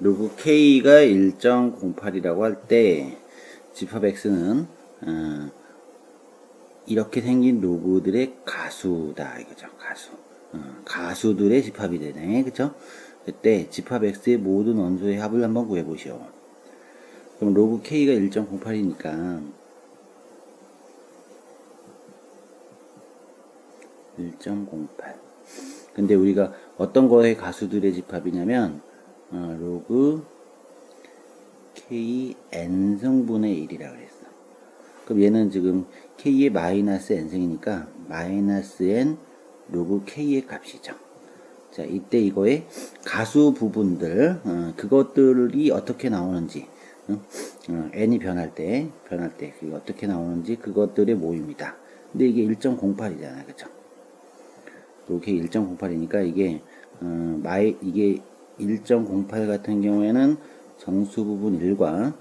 로그 K가 1.08이라고 할 때 집합 X는 어, 이렇게 생긴 로그들의 가수다 이거죠. 가수. 어, 가수들의 집합이 되네. 그쵸? 그때 집합 X의 모든 원소의 합을 한번 구해보시오. 그럼 로그 K가 1.08이니까 1.08 근데 우리가 어떤 거의 가수들의 집합이냐면 어, 로그 k n 성분의 1이라 그랬어. 그럼 얘는 지금 k의 마이너스 n승이니까 마이너스 n 로그 k의 값이죠. 자, 이때 이거의 가수 부분들 어, 그것들이 어떻게 나오는지 어, 어, n이 변할 때 변할 때 그게 어떻게 나오는지 그것들의 모입니다. 근데 이게 1.08이잖아요, 그렇죠? 이렇게 1.08이니까 이게 어, 마이 이게 1.08 같은 경우에는 정수 부분 1과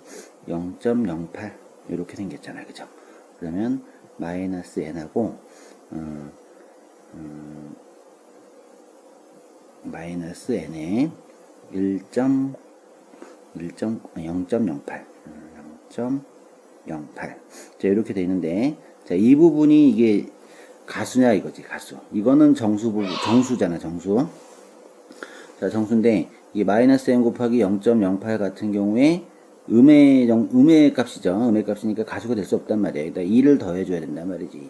0.08 이렇게 생겼잖아요, 그죠? 그러면 마이너스 n하고 어, 음, 마이너스 n에 1. 1. 0.08 0.08 자, 이렇게 돼 있는데 자, 이 부분이 이게 가수냐 이거지 가수 이거는 정수 부분 정수잖아 정수 자 정수인데 이 마이너스 n 곱하기 0.08 같은 경우에 음의 정, 음의 값이죠. 음의 값이니까 가수가 될 수 없단 말이야 여기다 2를 더해줘야 된단 말이지.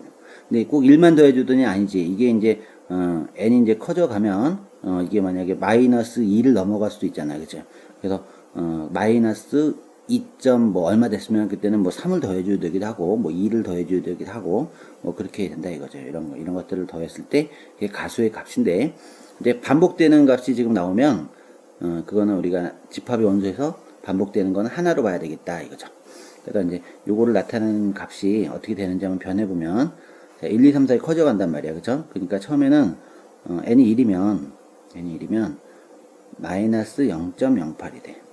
근데 꼭 1만 더해주더니 아니지. 이게 이제 어, n이 이제 커져가면 어, 이게 만약에 마이너스 2를 넘어갈 수도 있잖아 그죠 그래서 어, 마이너스 2점 뭐 얼마 됐으면 그때는 뭐 3을 더해줘야 되기도 하고 뭐 2를 더해줘야 되기도 하고 뭐 그렇게 된다 이거죠. 이런 거 이런 것들을 더했을 때 이게 가수의 값인데 근데 반복되는 값이 지금 나오면 어 그거는 우리가 집합의 원소에서 반복되는 거는 하나로 봐야 되겠다 이거죠. 그러니까 이제 요거를 나타내는 값이 어떻게 되는지 한번 변해 보면 1, 2, 3, 4이 커져간단 말이야. 그죠 그러니까 처음에는 어 n이 1이면 n이 1이면 마이너스 0.08이 돼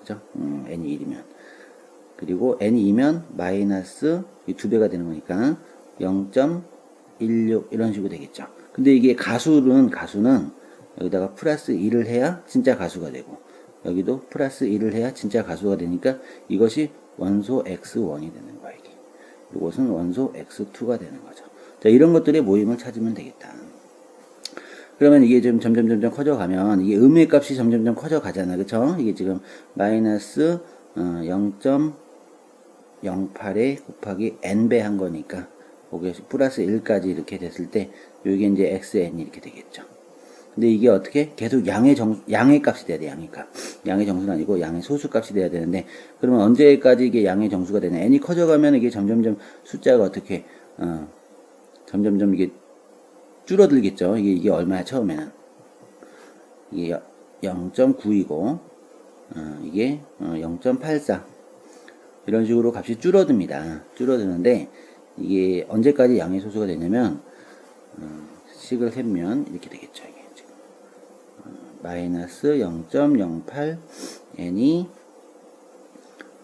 그죠? 음, n이 1이면. 그리고 n이 2면 마이너스 이두 배가 되는 거니까 0.16 이런 식으로 되겠죠. 근데 이게 가수는 가수는 여기다가 플러스 1을 해야 진짜 가수가 되고 여기도 플러스 1을 해야 진짜 가수가 되니까 이것이 원소 x1이 되는 이게. 이것은 원소 x2가 되는 거죠. 자 이런 것들의 모임을 찾으면 되겠다. 그러면 이게 좀 점점 점점 커져가면 이게 음의 값이 점점 점 커져가잖아 그쵸? 이게 지금 마이너스 어, 0.08에 곱하기 n배 한 거니까 거기에 플러스 1까지 이렇게 됐을 때 이게 이제 xn 이렇게 되겠죠. 근데 이게 어떻게? 계속 양의 정 양의 값이 돼야 돼 양의 값. 양의 정수는 아니고 양의 소수 값이 돼야 되는데 그러면 언제까지 이게 양의 정수가 되냐? n이 커져가면 이게 점점점 숫자가 어떻게 어, 점점점 이게 줄어들겠죠. 이게, 이게 얼마야, 처음에는. 이게 0.9이고, 어, 이게 어, 0.84. 이런 식으로 값이 줄어듭니다. 줄어드는데, 이게 언제까지 양의 소수가 되냐면, 어, 식을 세면 이렇게 되겠죠. 이게 지금. 어, 마이너스 0.08 n이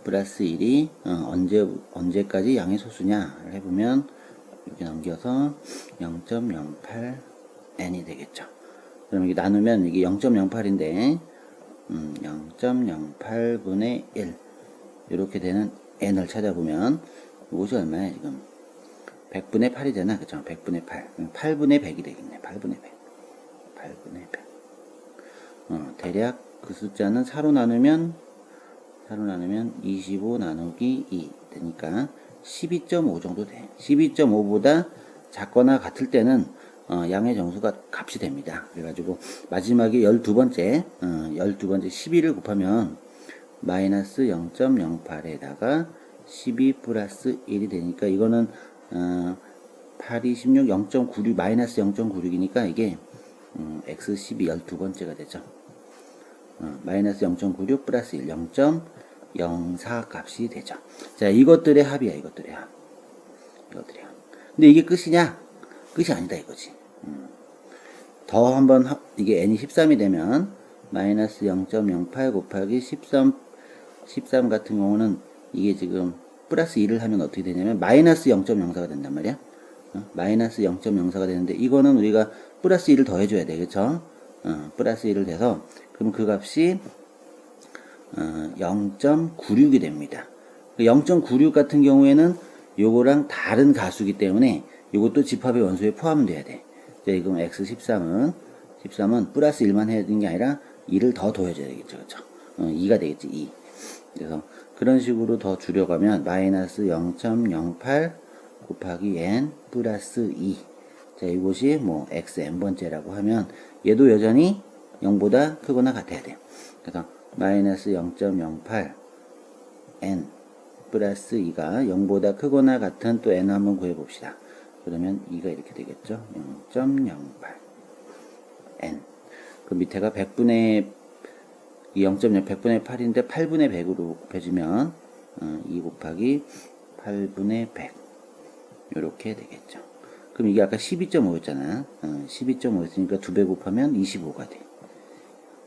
플러스 1이 어, 언제, 언제까지 양의 소수냐 해보면, 이렇게 넘겨서 0.08n이 되겠죠. 그럼 이게 나누면 이게 0.08인데 음, 0.08분의 1 이렇게 되는 n을 찾아보면 이것이 얼마야 지금? 100분의 8이잖아 그쵸? 100분의 8 8분의 100이 되겠네 8분의 100 8분의 100 어, 대략 그 숫자는 4로 나누면 4로 나누면 25 나누기 2 되니까 12.5 정도 돼. 12.5보다 작거나 같을 때는 어, 양의 정수가 값이 됩니다. 그래가지고 마지막에 12번째 어, 12번째 12를 곱하면 마이너스 0.08에다가 12 플러스 1이 되니까 이거는 어, 8, 2, 16, 0.96 마이너스 0.96이니까 이게 음, x12 12번째가 되죠. 어, 마이너스 0.96 플러스 1 0. 0사 값이 되죠. 자, 이것들의 합이야, 이것들의 합. 이것들의 합. 근데 이게 끝이냐? 끝이 아니다, 이거지. 음. 더 한번 합, 이게 n이 13이 되면, 마이너스 0.08 곱하기 13, 13 같은 경우는 이게 지금 플러스 2를 하면 어떻게 되냐면, 마이너스 0.04가 된단 말이야. 어? 마이너스 0.04가 되는데, 이거는 우리가 플러스 2를 더해줘야 돼, 그쵸? 어, 플러스 1을 돼서, 그럼 그 값이 어, 0.96이 됩니다. 0.96 같은 경우에는 요거랑 다른 가수기 때문에 요것도 집합의 원소에 포함돼야 돼. 자, 이건 x13은 13은 플러스 1만 해야 되는 게 아니라 2를 더 더해줘야 되겠죠. 그렇죠? 어, 2가 되겠지. 2. 그래서 그런 식으로 더 줄여가면 마이너스 0.08 곱하기 n 플러스 2. 자, 이것이 뭐 x n번째라고 하면 얘도 여전히 0보다 크거나 같아야 돼요. 그래서 마이너스 0.08 n 플러스 2가 0보다 크거나 같은 또 n 한번 구해봅시다. 그러면 2가 이렇게 되겠죠. 0.08 n. 그 밑에가 100분의 이0.0 100분의 8인데 8분의 100으로 곱해지면 어, 2 곱하기 8분의 100 이렇게 되겠죠. 그럼 이게 아까 12.5였잖아. 어, 12.5였으니까 2배 곱하면 25가 돼.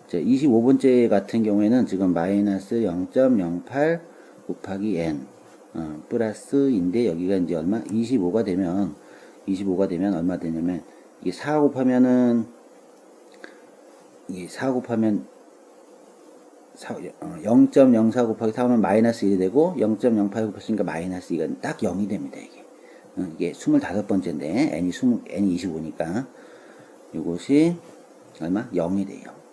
자, 25번째 같은 경우에는 지금 마이너스 0.08 곱하기 n 어, 플러스인데 여기가 이제 얼마? 25가 되면 25가 되면 얼마 되냐면 이게 4 곱하면은 이게 4 곱하면 4, 어, 0.04 곱하기 4 하면 마이너스 1이 되고 0.08 곱했으니까 마이너스 2가 딱 0이 됩니다 이게 어, 이게 25번째인데 n이 20, n이 25니까 이것이 얼마? 0이 돼요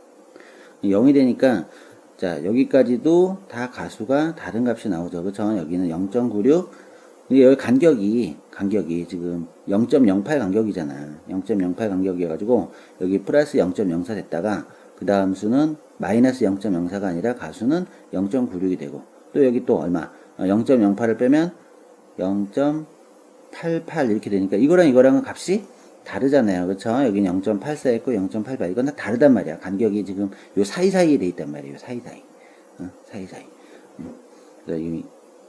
0이 되니까 자 여기까지도 다 가수가 다른 값이 나오죠. 그렇죠? 여기는 0.96 근데 여기 간격이 간격이 지금 0.08 간격이잖아. 0.08 간격이어 가지고 여기 플러스 0.04 됐다가 그 다음 수는 마이너스 0.04가 아니라 가수는 0.96이 되고 또 여기 또 얼마? 0.08을 빼면 0.88 이렇게 되니까 이거랑 이거랑은 값이 다르잖아요. 그렇죠? 여기는 0.84 했고 0.88 이건 다 다르단 말이야. 간격이 지금 요 사이사이에 돼 있단 말이에요. 사이사이. 어, 사이사이. 음. 그래서 이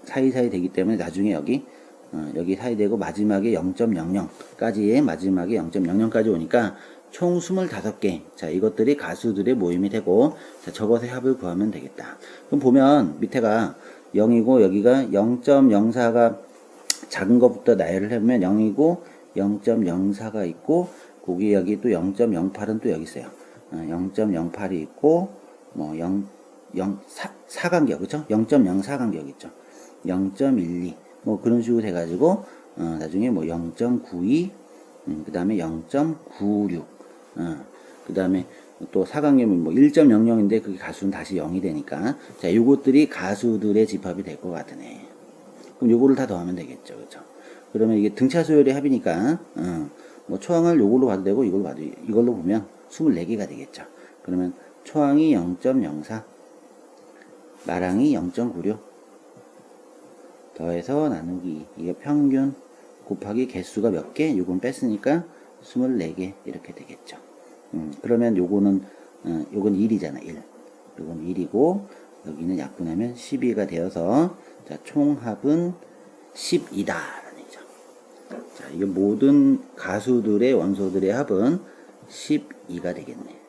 사이사이 되기 때문에 나중에 여기 어, 여기 사이 되고 마지막에 0.00까지의 마지막에 0.00까지 오니까 총 25개. 자, 이것들이 가수들의 모임이 되고 자, 저것의 합을 구하면 되겠다. 그럼 보면 밑에가 0이고 여기가 0.04가 작은 것부터 나열을 해보면 0이고 0.04가 있고 거기 여기 또 0.08은 또 여기 있어요. 어, 0.08이 있고 뭐 0, 0, 4, 4 간격 그쵸? 0.04 간격 있죠. 0.12 뭐 그런 식으로 돼가지고 어, 나중에 뭐 0.92 음, 그 다음에 0.96 어, 그 다음에 또 사각형은 뭐 1.00인데 그게 가수는 다시 0이 되니까 자 요것들이 가수들의 집합이 될 것 같으네 그럼 요거를 다 더하면 되겠죠 그죠 그러면 이게 등차 수열의 합이니까 어, 뭐 초항을 요걸로 봐도 되고 이걸로 봐도 이걸로 보면 24개가 되겠죠 그러면 초항이 0.04 마랑이 0.96 더해서 나누기 이게 평균 곱하기 개수가 몇 개? 요건 뺐으니까 24개 이렇게 되겠죠. 음, 그러면 요거는 어, 요건 1이잖아. 1. 요건 1이고 여기는 약분하면 12가 되어서 자, 총합은 10이다. 자, 이게 모든 가수들의 원소들의 합은 12가 되겠네.